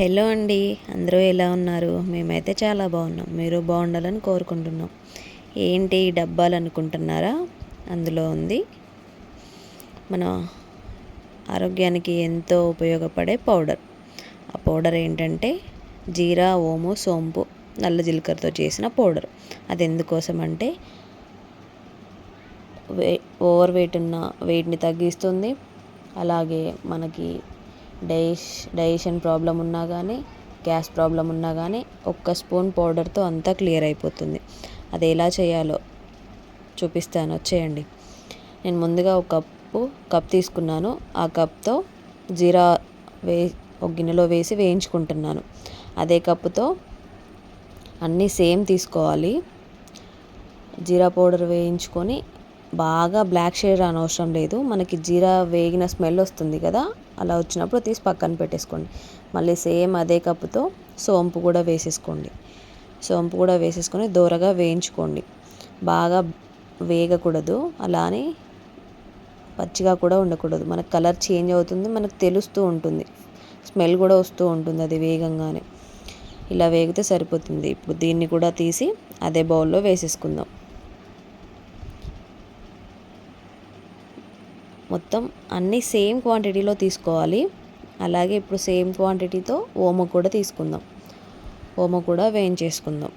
Hello అండి అందరూ ఎలా ఉన్నారు? మేమైతే చాలా బాగున్నాం. మీరు బాగుండాలని కోరుకుంటున్నాం. ఏంటి డబ్బాలు అనుకుంటున్నారా? అందులో ఉంది. మన ఆరోగ్యానికి ఎంతో ఉపయోగపడే పౌడర్. ఆ పౌడర్ ఏంటంటే జీరా ఓము సోంపు నల్ల జీలకర్రతో చేసిన పౌడర్. అది ఎందుకోసం అంటే వే ఓవర్ వెయిట్ ఉన్న వెయిట్ని తగ్గిస్తుంది. అలాగే మనకి డైష్ డైజెషన్ ప్రాబ్లం ఉన్నా కానీ గ్యాస్ ప్రాబ్లం ఉన్నా కానీ ఒక్క స్పూన్ పౌడర్తో అంతా క్లియర్ అయిపోతుంది. అది ఎలా చేయాలో చూపిస్తాను. వచ్చేయండి. నేను ముందుగా ఒక కప్పు కప్ తీసుకున్నాను. ఆ కప్తో జీరా వే ఒక గిన్నెలో వేసి వేయించుకుంటున్నాను. అదే కప్పుతో అన్నీ సేమ్ తీసుకోవాలి. జీరా పౌడర్ వేయించుకొని బాగా బ్లాక్ షేడ్ అనవసరం లేదు. మనకి జీరా వేగిన స్మెల్ వస్తుంది కదా అలా వచ్చినప్పుడు తీసి పక్కన పెట్టేసుకోండి. మళ్ళీ సేమ్ అదే కప్పుతో సోంపు కూడా వేసేసుకోండి. సోంపు కూడా వేసేసుకొని దూరగా వేయించుకోండి. బాగా వేగకూడదు అలా అని పచ్చిగా కూడా ఉండకూడదు. మనకు కలర్ చేంజ్ అవుతుంది మనకు తెలుస్తూ ఉంటుంది. స్మెల్ కూడా వస్తూ ఉంటుంది అది వేగంగానే. ఇలా వేగితే సరిపోతుంది. ఇప్పుడు దీన్ని కూడా తీసి అదే బౌల్లో వేసేసుకుందాం. మొత్తం అన్నీ సేమ్ క్వాంటిటీలో తీసుకోవాలి. అలాగే ఇప్పుడు సేమ్ క్వాంటిటీతో ఓమ కూడా తీసుకుందాం. ఓమ కూడా వేయించేసుకుందాం.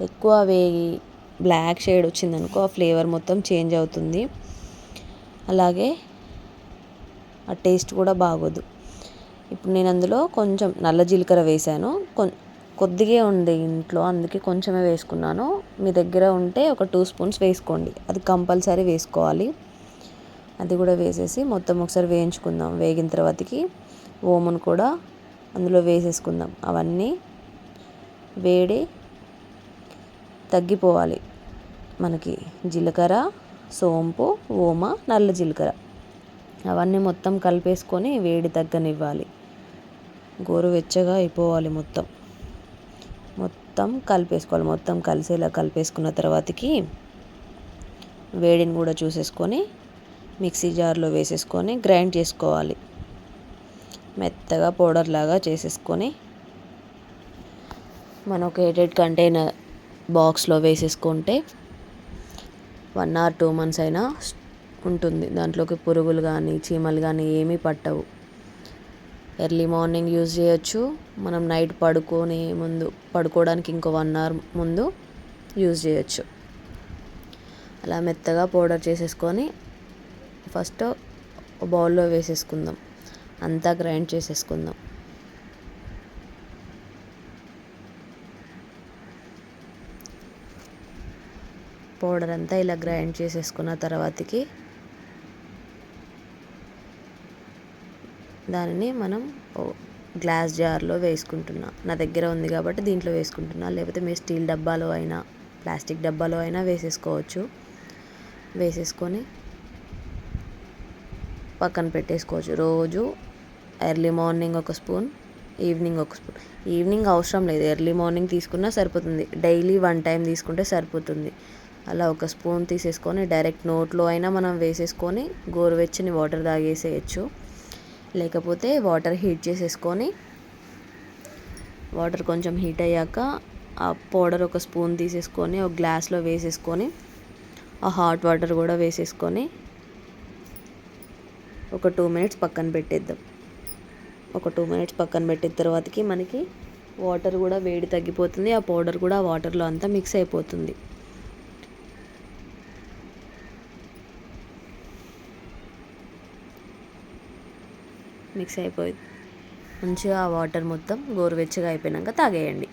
ఎక్కువ వేగి బ్లాక్ షేడ్ వచ్చిందనుకో ఆ ఫ్లేవర్ మొత్తం చేంజ్ అవుతుంది. అలాగే ఆ టేస్ట్ కూడా బాగోదు. ఇప్పుడు నేను అందులో కొంచెం నల్ల జీలకర్ర వేసాను కొ కొద్దిగా ఉంది ఇంట్లో అందుకే కొంచెమే వేసుకున్నాను. మీ దగ్గర ఉంటే ఒక టూ స్పూన్స్ వేసుకోండి. అది కంపల్సరీ వేసుకోవాలి. అది కూడా వేసేసి మొత్తం ఒకసారి వేయించుకుందాం. వేగిన తర్వాతకి ఓమును కూడా అందులో వేసేసుకుందాం. అవన్నీ వేడి తగ్గిపోవాలి. మనకి జీలకర్ర సోంపు ఓమ నల్ల జీలకర్ర. అవన్నీ మొత్తం కలిపేసుకొని వేడి తగ్గనివ్వాలి. గోరువెచ్చగా అయిపోవాలి మొత్తం. మొత్తం కలిపేసుకోవాలి. మొత్తం కలిసేలా కలిపేసుకున్న తర్వాతకి వేడిని కూడా చూసేసుకొని మిక్సీ జార్లో వేసేసుకొని గ్రైండ్ చేసుకోవాలి. మెత్తగా పౌడర్ లాగా చేసేసుకొని మనం ఒక ఎయిటెడ్ కంటైనర్ బాక్స్లో వేసేసుకుంటే వన్ ఆర్ టూ మంత్స్ అయినా ఉంటుంది. దాంట్లోకి పురుగులు కానీ చీమలు కానీ ఏమీ పట్టవు. ఎర్లీ మార్నింగ్ యూజ్ చేయొచ్చు. మనం నైట్ పడుకొని ముందు పడుకోవడానికి ఇంకో వన్ అవర్ ముందు యూజ్ చేయొచ్చు. అలా మెత్తగా పౌడర్ చేసేసుకొని ఫస్ట్ బౌల్లో వేసేసుకుందాం. అంతా గ్రైండ్ చేసేసుకుందాం. పౌడర్ అంతా ఇలా గ్రైండ్ చేసేసుకున్న తర్వాతకి దానిని మనం గ్లాస్ జార్లో వేసుకుంటున్నా. నా దగ్గర ఉంది కాబట్టి దీంట్లో వేసుకుంటున్నా. లేకపోతే మీరు స్టీల్ డబ్బాలో అయినా ప్లాస్టిక్ డబ్బాలో అయినా వేసేసుకోవచ్చు. వేసేసుకొని పక్కన పెట్టేసుకోవచ్చు. రోజు ఎర్లీ మార్నింగ్ ఒక స్పూన్ ఈవినింగ్ ఒక స్పూన్. ఈవినింగ్ అవసరం లేదు. ఎర్లీ మార్నింగ్ తీసుకున్నా సరిపోతుంది. డైలీ వన్ టైం తీసుకుంటే సరిపోతుంది. అలా ఒక స్పూన్ తీసేసుకొని డైరెక్ట్ నోట్లో అయినా మనం వేసేసుకొని గోరువెచ్చని వాటర్ తాగేసేయచ్చు. లేకపోతే వాటర్ హీట్ చేసేసుకొని వాటర్ కొంచెం హీట్ అయ్యాక ఆ పౌడర్ ఒక స్పూన్ తీసేసుకొని ఒక గ్లాస్లో వేసేసుకొని ఆ హాట్ వాటర్ కూడా వేసేసుకొని ఒక టూ మినిట్స్ పక్కన పెట్టేద్దాం. ఒక టూ మినిట్స్ పక్కన పెట్టిన తర్వాతకి మనకి వాటర్ కూడా వేడి తగ్గిపోతుంది. ఆ పౌడర్ కూడా ఆ వాటర్లో అంతా మిక్స్ అయిపోతుంది. మిక్స్ అయిపోయి మంచిగా ఆ వాటర్ మొత్తం గోరువెచ్చగా అయిపోయినాక తాగేయండి.